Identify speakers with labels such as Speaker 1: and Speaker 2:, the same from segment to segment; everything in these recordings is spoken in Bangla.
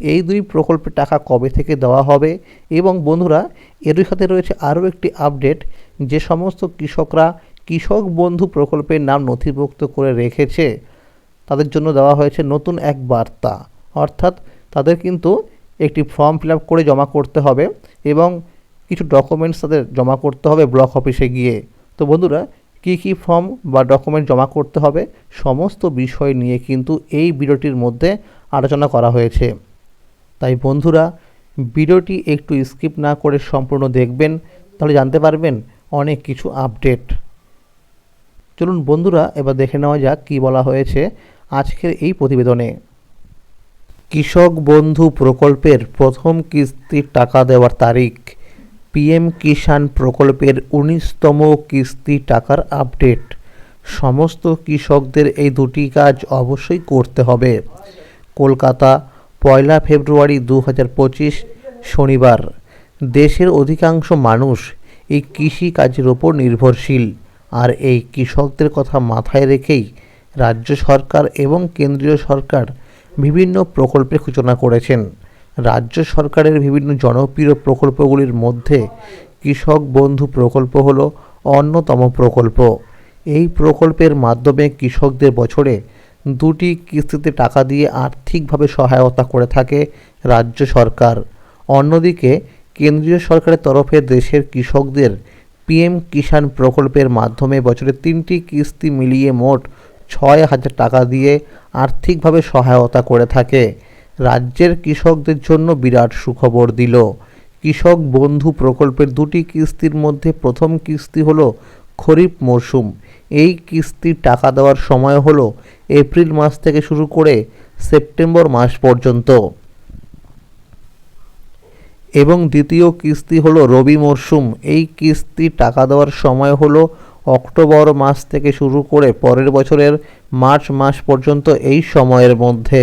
Speaker 1: এই দুই প্রকল্পের টাকা কবে থেকে দেওয়া হবে? এবং বন্ধুরা এরই সাথে রয়েছে আরও একটি আপডেট, যে সমস্ত কৃষকরা কৃষক বন্ধু প্রকল্পের নাম নথিভুক্ত করে রেখেছে। তাদের জন্য দেওয়া হয়েছে নতুন এক বার্তা। অর্থাৎ তাদের কিন্তু একটি ফর্ম ফিল আপ করে জমা করতে হবে এবং কিছু ডকুমেন্টস তাদের জমা করতে হবে ব্লক অফিসে গিয়ে। তো বন্ধুরা, কী কী ফর্ম বা ডকুমেন্ট জমা করতে হবে, সমস্ত বিষয় নিয়ে কিন্তু এই ভিডিওটির মধ্যে আলোচনা করা হয়েছে। তাই বন্ধুরা, ভিডিওটি একটু স্কিপ না করে সম্পূর্ণ দেখবেন, তাহলে জানতে পারবেন অনেক কিছু আপডেট। চলুন বন্ধুরা, এবার দেখে নেওয়া যাক কী বলা হয়েছে আজকের এই প্রতিবেদনে। কৃষক বন্ধু প্রকল্পের প্রথম কিস্তির টাকা দেওয়ার তারিখ। পিএম কিষাণ প্রকল্পের উনিশতম কিস্তি টাকার আপডেট। সমস্ত কৃষকদের এই দুটি কাজ অবশ্যই করতে হবে। কলকাতা পয়লা ফেব্রুয়ারি দু হাজার পঁচিশ, শনিবার। দেশের অধিকাংশ মানুষ এই কৃষি কাজের ওপর নির্ভরশীল আর এই কৃষকদের কথা মাথায় রেখেই রাজ্য সরকার এবং কেন্দ্রীয় সরকার বিভিন্ন প্রকল্পের সূচনা করেছেন। রাজ্য সরকারের বিভিন্ন জনপ্রিয় প্রকল্পগুলির মধ্যে কৃষক বন্ধু প্রকল্প হলো অন্যতম প্রকল্প। এই প্রকল্পের মাধ্যমে কৃষকদের বছরে দুটি কিস্তিতে টাকা দিয়ে আর্থিকভাবে সহায়তা করে থাকে রাজ্য সরকার। অন্যদিকে, কেন্দ্রীয় সরকারের তরফে দেশের কৃষকদের পিএম কিষাণ প্রকল্পের মাধ্যমে বছরে তিনটি কিস্তি মিলিয়ে মোট ছয় হাজার টাকা দিয়ে আর্থিকভাবে সহায়তা করে থাকে। রাজ্যের কৃষকদের জন্য বিরাট সুখবর দিল। কৃষক বন্ধু প্রকল্পের দুটি কিস্তির মধ্যে প্রথম কিস্তি হলো খরিফ মরশুম এই কিস্তির টাকা দেওয়ার সময় হলো এপ্রিল মাস থেকে শুরু করে সেপ্টেম্বর মাস পর্যন্ত। এবং দ্বিতীয় কিস্তি হলো রবি মরশুম এই কিস্তি টাকা দেওয়ার সময় হলো অক্টোবর মাস থেকে শুরু করে পরের বছরের মার্চ মাস পর্যন্ত এই সময়ের মধ্যে।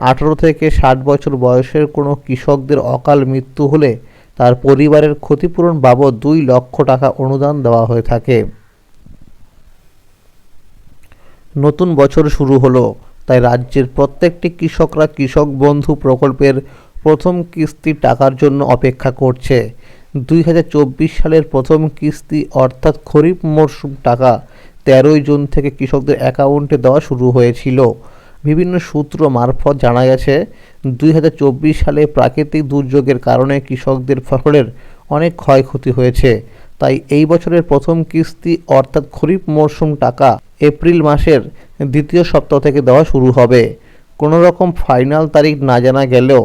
Speaker 1: আঠারো থেকে ষাট বছর বয়সের কোনো কৃষকদের অকাল মৃত্যু হলে তার পরিবারের ক্ষতিপূরণ বাবদ দুই লক্ষ টাকা অনুদান দেওয়া হয়ে থাকে। নতুন বছর শুরু হলো, তাই রাজ্যের প্রত্যেকটি কৃষকরা কৃষক বন্ধু প্রকল্পের প্রথম কিস্তির টাকার জন্য অপেক্ষা করছে। দুই হাজার চব্বিশ সালের প্রথম কিস্তি অর্থাৎ খরিফ মরশুম টাকা তেরোই জুন থেকে কৃষকদের অ্যাকাউন্টে দেওয়া শুরু হয়েছিল। বিভিন্ন সূত্র মারফত জানা গেছে, দুই হাজার চব্বিশ সালে প্রাকৃতিক দুর্যোগের কারণে কৃষকদের ফসলের অনেক ক্ষয়ক্ষতি হয়েছে। তাই এই বছরের প্রথম কিস্তি অর্থাৎ খরিফ মরশুম টাকা এপ্রিল মাসের দ্বিতীয় সপ্তাহ থেকে দেওয়া শুরু হবে। কোনো রকম ফাইনাল তারিখ না জানা গেলেও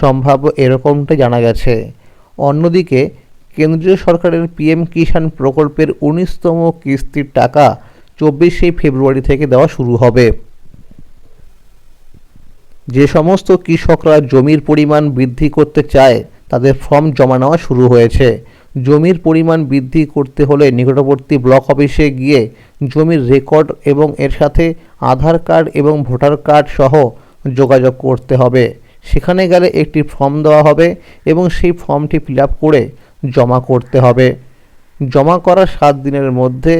Speaker 1: সম্ভাব্য এরকমটা জানা গেছে। অন্যদিকে, কেন্দ্রীয় সরকারের পিএম কিষাণ প্রকল্পের উনিশতম কিস্তির টাকা চব্বিশে ফেব্রুয়ারি থেকে দেওয়া শুরু হবে। যে সমস্ত কৃষকরা জমির পরিমাণ বৃদ্ধি করতে চায়, তাদের ফর্ম জমা নেওয়া শুরু হয়েছে। জমির পরিমাণ বৃদ্ধি করতে হলে নিকটবর্তী ব্লক অফিসে গিয়ে জমির রেকর্ড এবং এর সাথে আধার কার্ড এবং ভোটার কার্ড সহ যোগাযোগ করতে হবে। সেখানে গেলে একটি ফর্ম দেওয়া হবে এবং সেই ফর্মটি ফিল করে জমা করতে হবে। জমা করার সাত দিনের মধ্যে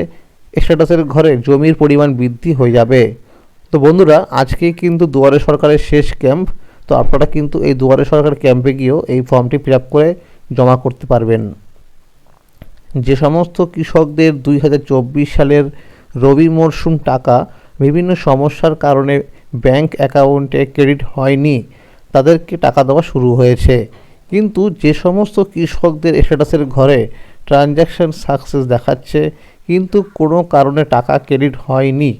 Speaker 1: স্ট্যাটাসের ঘরে জমির পরিমাণ বৃদ্ধি হয়ে যাবে। তো বন্ধুরা আজকে কিন্তু দুয়ারে সরকারের শেষ ক্যাম্প। তো আপনারা কিন্তু এই দুয়ারে সরকার ক্যাম্পে গিয়েও এই ফর্মটি ফিল করে জমা করতে পারবেন। যে সমস্ত কৃষকদের দুই হাজার চব্বিশ সালের রবি মরশুম টাকা বিভিন্ন সমস্যার কারণে ব্যাংক অ্যাকাউন্টে ক্রেডিট হয়নি, তাদেরকে টাকা দেওয়া শুরু হয়েছে। কিন্তু যে সমস্ত কৃষকদের স্ট্যাটাসের ঘরে ট্রানজ্যাকশন সাকসেস দেখাচ্ছে, কিন্তু কোনো কারণে টাকা ক্রেডিট হয়নি।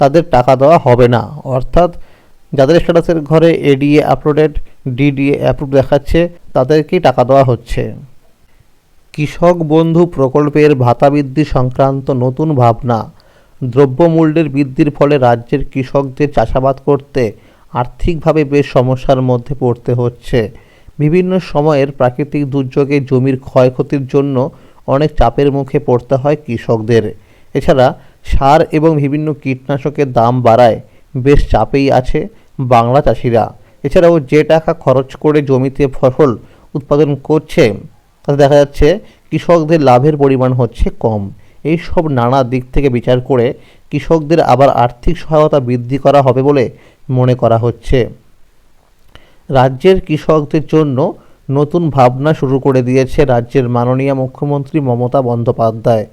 Speaker 1: তাদের টাকা দেওয়া হবে না। অর্থাৎ যাদের স্ট্যাটাসের ঘরে এডিএ আপলোডেড ডিডিএ অ্যাপ্রুভ দেখাচ্ছে, তাদেরকেই টাকা দেওয়া হচ্ছে। কৃষক বন্ধু প্রকল্পের ভাতা বৃদ্ধি সংক্রান্ত নতুন ভাবনা। দ্রব্যমূল্যের বৃদ্ধির ফলে রাজ্যের কৃষকদের চাষাবাদ করতে আর্থিকভাবে বেশ সমস্যার মধ্যে পড়তে হচ্ছে। বিভিন্ন সময়ের প্রাকৃতিক দুর্যোগে জমির ক্ষয়ক্ষতির জন্য অনেক চাপের মুখে পড়তে হয় কৃষকদের। এছাড়া সার এবং বিভিন্ন কীটনাশকের দাম বাড়ায়। বেশ চাপেই আছে বাংলা চাষিরা। এছাড়াও যে টাকা খরচ করে জমিতে ফসল উৎপাদন করছে, তাতে দেখা যাচ্ছে কৃষকদের লাভের পরিমাণ হচ্ছে কম। এই সব নানা দিক থেকে বিচার করে কৃষকদের আবার আর্থিক সহায়তা বৃদ্ধি করা হবে বলে মনে করা হচ্ছে। রাজ্যের কৃষকদের জন্য নতুন ভাবনা শুরু করে দিয়েছে রাজ্যের মাননীয় মুখ্যমন্ত্রী মমতা বন্দ্যোপাধ্যায়।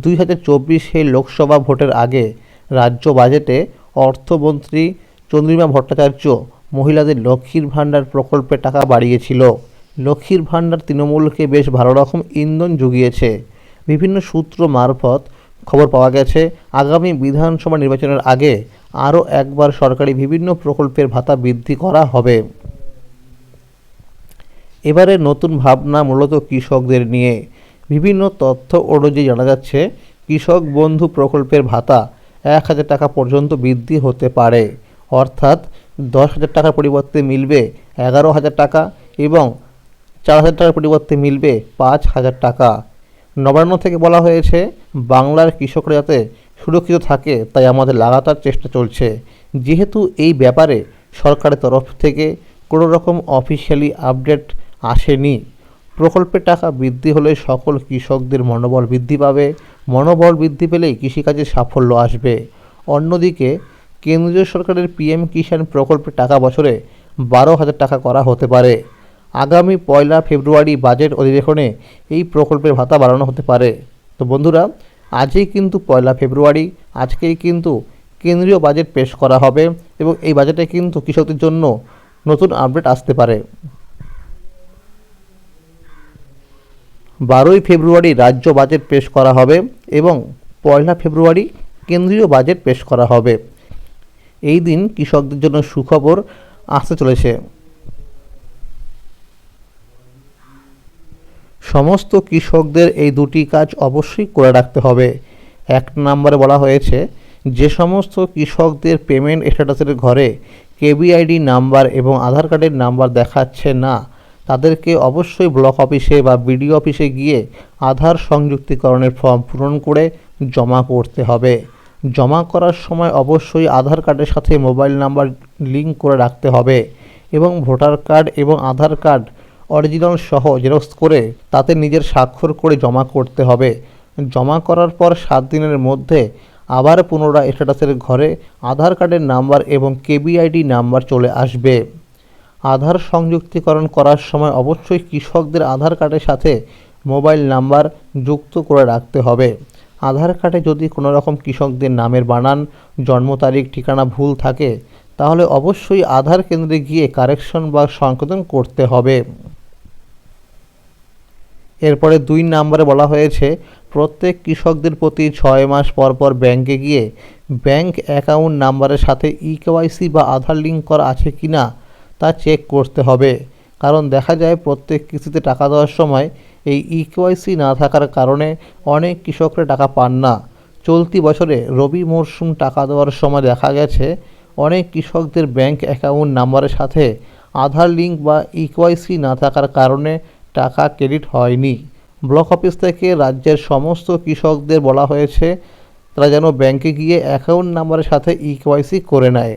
Speaker 1: দুই হাজার চব্বিশে লোকসভা ভোটের আগে রাজ্য বাজেটে অর্থমন্ত্রী চন্দ্রিমা ভট্টাচার্য মহিলাদের লক্ষ্মীর ভাণ্ডার প্রকল্পে টাকা বাড়িয়েছিল। লক্ষ্মীর ভাণ্ডার তৃণমূলকে বেশ ভালো রকম ইন্ধন জুগিয়েছে। বিভিন্ন সূত্র মারফত খবর পাওয়া গেছে, আগামী বিধানসভা নির্বাচনের আগে আরও একবার সরকারি বিভিন্ন প্রকল্পের ভাতা বৃদ্ধি করা হবে। এবারে নতুন ভাবনা মূলত কৃষকদের নিয়ে। বিভিন্ন তথ্য অনুযায়ী জানা যাচ্ছে, কৃষক বন্ধু প্রকল্পের ভাতা এক হাজার টাকা পর্যন্ত বৃদ্ধি হতে পারে। অর্থাৎ দশ হাজার টাকার পরিবর্তে মিলবে এগারো হাজার টাকা এবং চার হাজার টাকার পরিবর্তে মিলবে পাঁচ হাজার টাকা। নবান্ন থেকে বলা হয়েছে, বাংলার কৃষকরা যাতে সুরক্ষিত থাকে, তাই আমাদের লাগাতার চেষ্টা চলছে। যেহেতু এই ব্যাপারে সরকারের তরফ থেকে কোনো রকম অফিসিয়ালি আপডেট আসেনি। প্রকল্পের টাকা বৃদ্ধি হলে সকল কৃষকদের মনোবল বৃদ্ধি পাবে। মনোবল বৃদ্ধি পেলেই কৃষিকাজে সাফল্য আসবে। অন্যদিকে, কেন্দ্রীয় সরকারের পিএম কিষাণ প্রকল্পের টাকা বছরে বারো হাজার টাকা করা হতে পারে। আগামী পয়লা ফেব্রুয়ারি বাজেট অধিবেশনে এই প্রকল্পের ভাতা বাড়ানো হতে পারে। তো বন্ধুরা, আজই কিন্তু পয়লা ফেব্রুয়ারি, আজকেই কিন্তু কেন্দ্রীয় বাজেট পেশ করা হবে এবং এই বাজেটে কিন্তু কৃষকদের জন্য নতুন আপডেট আসতে পারে। বারোই ফেব্রুয়ারি রাজ্য বাজেট পেশ করা হবে এবং পয়লা ফেব্রুয়ারি কেন্দ্রীয় বাজেট পেশ করা হবে। এই দিন কৃষকদের জন্য সুখবর আসতে চলেছে। সমস্ত কৃষকদের এই দুটি কাজ অবশ্যই করে রাখতে হবে। এক নম্বরে বলা হয়েছে, যে সমস্ত কৃষকদের পেমেন্ট স্ট্যাটাসের ঘরে কেবিআইডি নাম্বার এবং আধার কার্ডের নাম্বার দেখাচ্ছে না তাদেরকে অবশ্যই ব্লক অফিসে বা বিডিও অফিসে গিয়ে আধার সংযুক্তিকরণের ফর্ম পূরণ করে জমা করতে হবে। জমা করার সময় অবশ্যই আধার কার্ডের সাথে মোবাইল নাম্বার লিঙ্ক করে রাখতে হবে এবং ভোটার কার্ড এবং আধার কার্ড অরিজিনাল সহ জেরক্স করে তাতে নিজের স্বাক্ষর করে জমা করতে হবে। জমা করার পর সাত দিনের মধ্যে আবার পুনরায় স্ট্যাটাসের ঘরে আধার কার্ডের নাম্বার এবং কেবিআইডি নাম্বার চলে আসবে। আধার সংযুক্তিকরণ করার সময় অবশ্যই কৃষকদের আধার কার্ডের সাথে মোবাইল নাম্বার যুক্ত করে রাখতে হবে। আধার কার্ডে যদি কোনো রকম কৃষকদের নামের বানান, জন্ম তারিখ, ঠিকানা ভুল থাকে, তাহলে অবশ্যই আধার কেন্দ্রে গিয়ে কারেকশন বা সংশোধন করতে হবে। এরপরে দুই নম্বরে বলা হয়েছে, প্রত্যেক কৃষকদের প্রতি ছয় মাস পর পর ব্যাংকে গিয়ে ব্যাংক অ্যাকাউন্ট নাম্বারের সাথে ই কেওয়াইসি বা আধার লিঙ্ক করা আছে কি না তা চেক করতে হবে। কারণ দেখা যায় প্রত্যেক কিস্তিতে টাকা দেওয়ার সময় এই ই কেওয়াইসি না থাকার কারণে অনেক কৃষকরা টাকা পান না। চলতি বছরে রবি মরশুম টাকা দেওয়ার সময় দেখা গেছে, অনেক কৃষকদের ব্যাংক অ্যাকাউন্ট নাম্বারের সাথে আধার লিঙ্ক বা ইকোয়াইসি না থাকার কারণে টাকা ক্রেডিট হয়নি। ব্লক অফিস থেকে রাজ্যের সমস্ত কৃষকদের বলা হয়েছে, তারা যেন ব্যাংকে গিয়ে অ্যাকাউন্ট নাম্বারের সাথে ইকোয়াইসি করে নেয়।